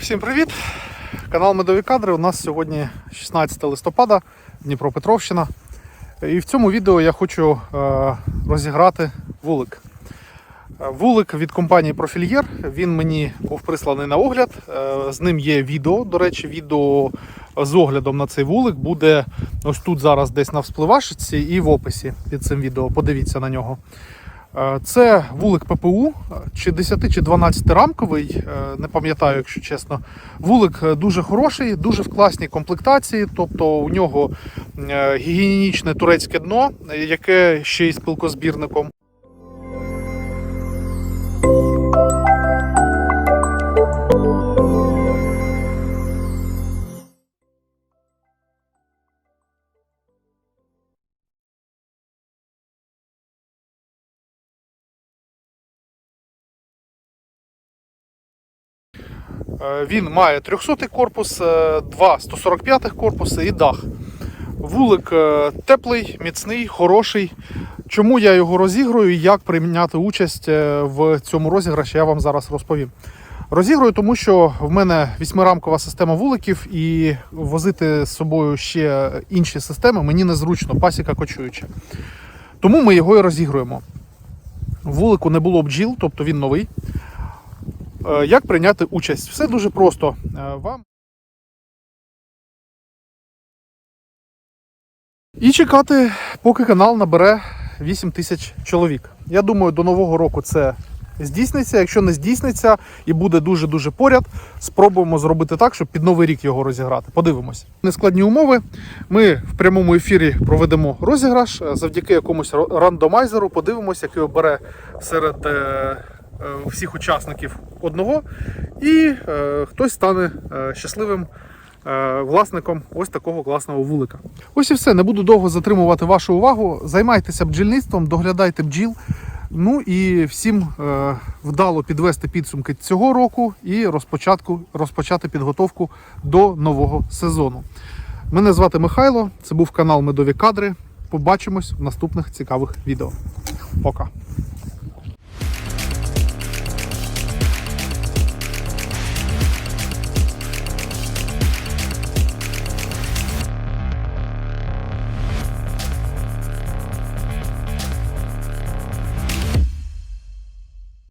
Всім привіт! Канал Медові кадри. У нас сьогодні 16 листопада, Дніпропетровщина. І в цьому відео я хочу е, розіграти вулик. Е, Вулик від компанії Профільєр. Він мені був присланий на огляд. Е, З ним є відео. До речі, відео з оглядом на цей вулик буде ось тут зараз десь на вспливашці і в описі під цим відео. Подивіться на нього. Е, Це вулик ППУ, чи 10 чи 12 рамковий, е, не пам'ятаю, якщо чесно. Вулик е, дуже хороший, дуже в класній комплектації, тобто у нього гігієнічне турецьке дно, яке ще й з пилкозбірником. Він має 300 корпус, е, два 145 корпуси і дах. Вулик е, теплий, міцний, хороший. Чому я його розіграю і як прийняти участь е, в цьому розіграші, я вам зараз розповім. Розіграю, тому що в мене вісьмирамкова система вуликів, і возити з собою ще інші системи мені незручно, пасіка кочуюча. Тому ми його і розігруємо. Вулику не було бджіл, тобто він новий. Е, Як прийняти участь? Все дуже просто. Е, Вам і чекати, поки канал набере 8 тисяч чоловік. Я думаю, до нового року це здійсниться. Якщо не здійсниться і буде дуже-дуже поряд, спробуємо зробити так, щоб під новий рік його розіграти. Подивимось. Нескладні умови. Ми в прямому ефірі проведемо розіграш е, завдяки якомусь рандомайзеру. Подивимось, який обере серед. Е, Всіх учасників одного, і е, хтось стане е, щасливим власником ось такого класного вулика. Ось і все. Не буду довго затримувати вашу увагу. Займайтеся бджільництвом, доглядайте бджіл. Ну і всім вдало підвести підсумки цього року і розпочатку, розпочати підготовку до нового сезону. Мене звати Михайло. Це був канал Медові Кадри. Побачимось в наступних цікавих відео. Пока.